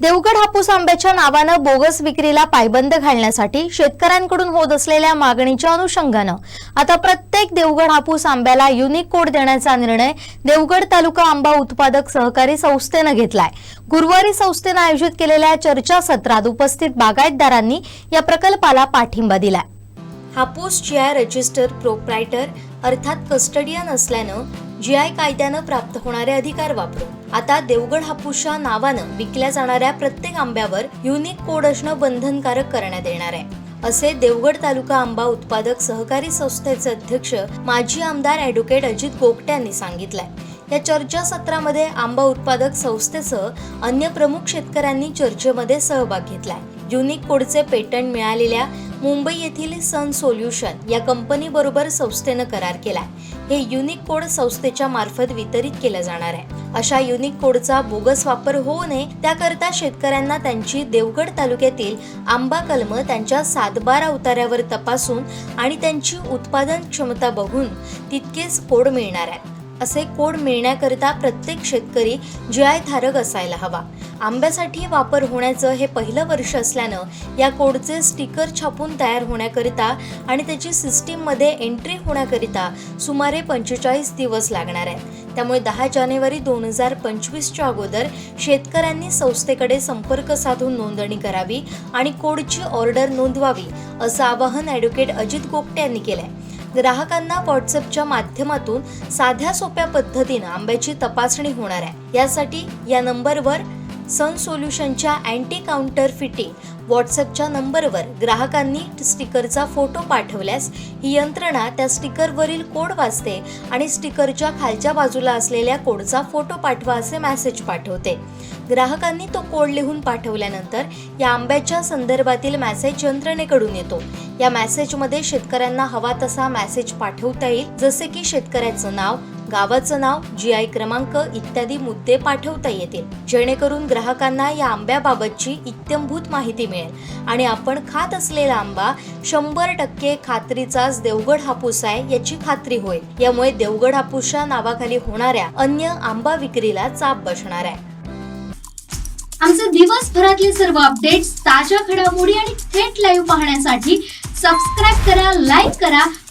देवगड हापूस आंब्याच्या नावानं बोगस विक्रीला पायबंद घालण्यासाठी शेतकऱ्यांकडून होत असलेल्या मागणीच्या अनुषंगानं आता प्रत्येक देवगड हापूस आंब्याला युनिक कोड देण्याचा निर्णय देवगड तालुका आंबा उत्पादक सहकारी संस्थेनं घेतलाय. गुरुवारी संस्थेनं आयोजित केलेल्या चर्चासत्रात उपस्थित बागायतदारांनी या प्रकल्पाला पाठिंबा दिलाय. हापूस जीआय रजिस्टर प्रोप्रायटर अर्थात कस्टडियन असल्यानं जीआय कायद्यानं प्राप्त होणारे अधिकार वापरून आता देवगड हापूसच्या नावानं विकल्या जाणाऱ्या प्रत्येक आंब्यावर युनिक कोड असणं बंधनकारक करण्यात येणार आहे. असे देवगड तालुका आंबा उत्पादक सहकारी संस्थेचे अध्यक्ष माजी आमदार ॲडव्होकेट अजित गोगटे यांनी सांगितलंय. या चर्चासत्रामध्ये आंबा उत्पादक संस्थेसह अन्य प्रमुख शेतकऱ्यांनी चर्चेमध्ये सहभाग घेतलाय. युनिक कोडचे पेटंट मिळालेल्या मुंबई येथील सन सोल्युशन या कंपनीबरोबर संस्थेनं करार केला. हे युनिक कोड संस्थेच्या मार्फत वितरित केलं जाणार आहे. अशा युनिक कोडचा बोगस वापर होऊ नये त्याकरता शेतकऱ्यांना त्यांची देवगड तालुक्यातील आंबा कलम त्यांच्या सातबारा उतार्यावर तपासून आणि त्यांची उत्पादन क्षमता बघून तितकेच कोड मिळणार आहेत. असे कोड मिळण्याकरिता प्रत्येक शेतकरी जी आय धारक असायला हवा. आंब्यासाठी वापर होण्याचं हे पहिलं वर्ष असल्यानं या कोडचे स्टिकर छापून तयार होण्याकरिता आणि त्याची सिस्टीममध्ये एंट्री होण्याकरिता सुमारे पंचेचाळीस दिवस लागणार आहेत. त्यामुळे दहा जानेवारी दोन हजार पंचवीसच्या अगोदर शेतकऱ्यांनी संस्थेकडे संपर्क साधून नोंदणी करावी आणि कोडची ऑर्डर नोंदवावी असं आवाहन ॲडव्होकेट अजित गोपटे यांनी केलं आहे ग्राहकांना व्हॉट्सअपच्या माध्यमातून साध्या सोप्या पद्धतीनं आंब्याची तपासणी होणार आहे. यासाठी या नंबरवर सन सोल्युशनच्या अँटी काउंटर फिटिंग व्हॉट्सअपच्या नंबरवर ग्राहकांनी स्टिकरचा फोटो पाठवल्यास ही यंत्रणा त्या स्टिकरवरील कोड वाचते आणि स्टिकरच्या खालच्या बाजूला असलेल्या कोडचा फोटो पाठवा असे मेसेज पाठवते. ग्राहकांनी तो कोड लिहून पाठवल्यानंतर या आंब्याच्या संदर्भातील मेसेज यंत्रणेकडून येतो. या मेसेजमध्ये शेतकऱ्यांना हवा तसा मेसेज पाठवता येईल जसे की शेतकऱ्याचं नाव गावाचं नाव जी आय क्रमांक इत्यादी मुद्दे पाठवता येतील. जेणेकरून ग्राहकांना या आंब्याबाबतची इत्यंभूत माहिती मिळेल. आणि आपण खात असलेला आंबा शंभर टक्के खात्रीचाच देवगड हापूस आहे याची खात्री होईल. यामुळे देवगड हापूसच्या नावाखाली होणाऱ्या अन्य आंबा विक्रीला चाप बसणार आहे. आमचे दिवसभरातले सर्व अपडेट्स ताज्या घडामोडी आणि थेट लाईव्ह पाहण्यासाठी सबस्क्राईब करा लाईक करा